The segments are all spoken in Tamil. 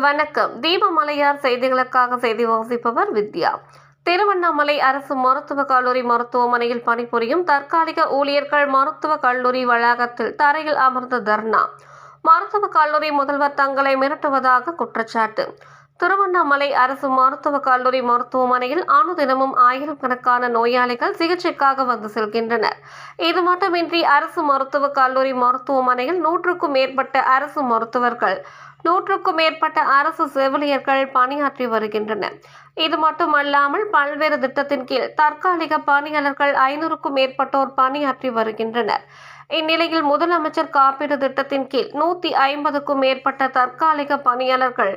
வணக்கம். தீபமலையார் செய்திகளுக்காக செய்தி வாசிப்பவர் வித்யா. திருவண்ணாமலை அரசு மருத்துவக் கல்லூரி மருத்துவமனையில் பணிபுரியும் தற்காலிக ஊழியர்கள் மருத்துவக் கல்லூரி வளாகத்தில் தரையில் அமர்ந்த தர்ணா. மருத்துவக் கல்லூரி முதல்வர் தங்களை மிரட்டுவதாக குற்றச்சாட்டு. திருவண்ணாமலை அரசு மருத்துவக் கல்லூரி மருத்துவமனையில் அனுதினமும் ஆயிரக்கணக்கான நோயாளிகள் சிகிச்சைக்காக வந்து செல்கின்றனர். இது மட்டுமின்றி அரசு மருத்துவக் கல்லூரி மருத்துவமனையில் நூற்றுக்கும் மேற்பட்ட அரசு மருத்துவர்கள் நூற்றுக்கும் மேற்பட்ட அரசு செவிலியர்கள் பணியாற்றி வருகின்றனர் இது மட்டுமல்லாமல் பல்வேறு திட்டத்தின் கீழ் தற்காலிக பணியாளர்கள் ஐநூறுக்கும் மேற்பட்டோர் பணியாற்றி வருகின்றனர். இந்நிலையில் முதலமைச்சர் காப்பீடு திட்டத்தின் கீழ் நூத்தி ஐம்பதுக்கும் மேற்பட்ட தற்காலிக பணியாளர்கள்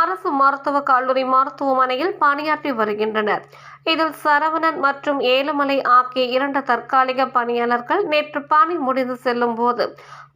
அரசு மருத்துவக் கல்லூரி மருத்துவமனையில் பணியாற்றி வருகின்றனர். இதில் சரவணன் மற்றும் ஏழுமலை ஆகிய இரண்டு தற்காலிக பணியாளர்கள் நேற்று பணி முடிந்து செல்லும் போது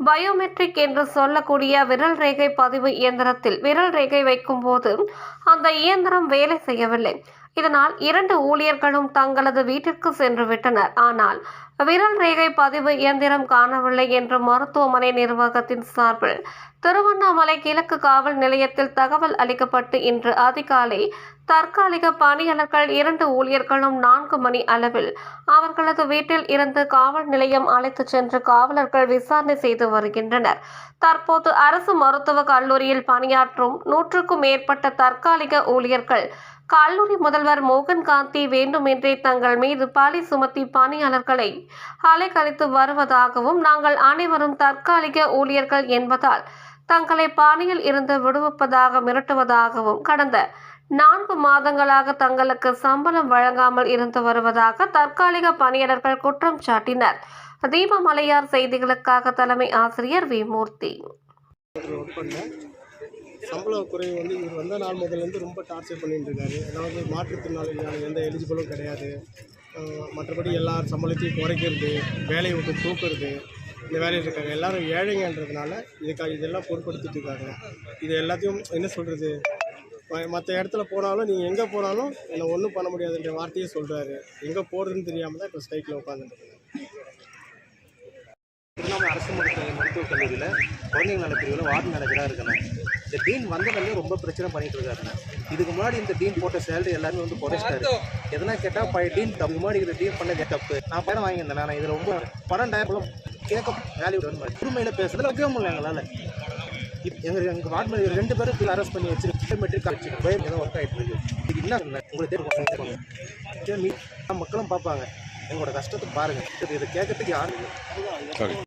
பயோமெட்ரிக் என்று சொல்லக்கூடிய விரல் ரேகை பதிவு இயந்திரத்தில் விரல் ரேகை வைக்கும் போது அந்த இயந்திரம் வேலை செய்யவில்லை. இதனால் இரண்டு ஊழியர்களும் தங்களது வீட்டிற்கு சென்று விட்டனர். ஆனால் விரல் ரேகை பதிவு இயந்திரம் காணவில்லை என்று மருத்துவமனை நிர்வாகத்தின் சார்பில் திருவண்ணாமலை கிழக்கு காவல் நிலையத்தில் தகவல் அளிக்கப்பட்டு இன்று அதிகாலை தற்காலிக பணியாளர்கள் இரண்டு ஊழியர்களும் நான்கு மணி அளவில் அவர்களது வீட்டில் இருந்து காவல் நிலையம் அழைத்துச் சென்று காவலர்கள் விசாரணை செய்து வருகின்றனர். தற்போது அரசு மருத்துவக் கல்லூரியில் பணியாற்றும் நூற்றுக்கும் மேற்பட்ட தற்காலிக ஊழியர்கள் கல்லூரி முதல்வர் மோகன் காந்தி வேண்டுமென்றே தங்கள் மீது பழி சுமத்தி பணியாளர்களை அலைக்கழித்து வருவதாகவும் நாங்கள் அனைவரும் தற்காலிக ஊழியர்கள் என்பதால் தங்களை பணியில் இருந்து விடுவிப்பதாக மிரட்டுவதாகவும் கடந்த நான்கு மாதங்களாக தங்களுக்கு சம்பளம் வழங்காமல் இருந்து வருவதாக தற்காலிக பணியாளர்கள் குற்றம் சாட்டினர். தீபமலையார் செய்திகளுக்காக தலைமை ஆசிரியர் வி மூர்த்தி. சம்பள குறைவு வந்து இவர் வந்த நாள் முதல்லேருந்து ரொம்ப டார்ச்சர் பண்ணிட்டு இருக்காரு அதாவது மாற்றுத்திறனாளிகள் எந்த எலிஜிபிளும் கிடையாது. மற்றபடி எல்லார் சம்பளத்தையும் குறைக்கிறது வேலையை விட்டு தூக்குறது இந்த வேலையில் இருக்காங்க எல்லாரும் ஏழைங்கன்றதுனால இதுக்காக இதெல்லாம் பொருட்படுத்திட்டு இருக்காங்க இது எல்லாத்தையும் என்ன சொல்கிறது மற்ற இடத்துல போனாலும் நீங்கள் எங்கே போனாலும் என்னை ஒன்றும் பண்ண முடியாதுன்ற வார்த்தையே சொல்கிறாரு எங்கே போகிறதுன்னு தெரியாமல் தான் இப்போ ஸ்ட்ரைக்கில் உட்காந்துருக்காங்க திருவண்ணாமலை அரசு மருத்துவ மருத்துவக் கல்லூரியில் குழந்தைங்க நல பிரிவில் வார்டு மேனேஜராக இருக்கணும். இந்த டீன் வந்ததுலேயே ரொம்ப பிரச்சனை பண்ணிட்டு இருக்காருண்ணே இதுக்கு முன்னாடி இந்த டீன் போட்ட சேலரி எல்லாருமே வந்து குறைச்சிட்டாரு. எதனா கேட்டால் பழைய டீன் தப்பு முன்னாடி இருக்கிற டீன் பண்ணதே தப்பு. நான் பணம் வாங்கியிருந்தேன். நான் இதில் ரொம்ப பன்னெண்டாயிரம் கேட்க வேல்யூ உரிமையில் பேசுறதுல வைக்க முடியல எங்களால். எங்கள் எங்கள் வார்டு மேனேஜர் ரெண்டு பேரும் அரெஸ்ட் பண்ணி வச்சு மெட்ரிக் காலேஜ் பயம் ஏதோ ஒர்க் ஆகிட்டு இருக்கு. இது என்ன உங்களுக்கு தெரியும் மக்களும் பார்ப்பாங்க. எங்களோட கஷ்டத்தை பாருங்கள் இதை கேட்கறதுக்கு யாரும் இல்லை.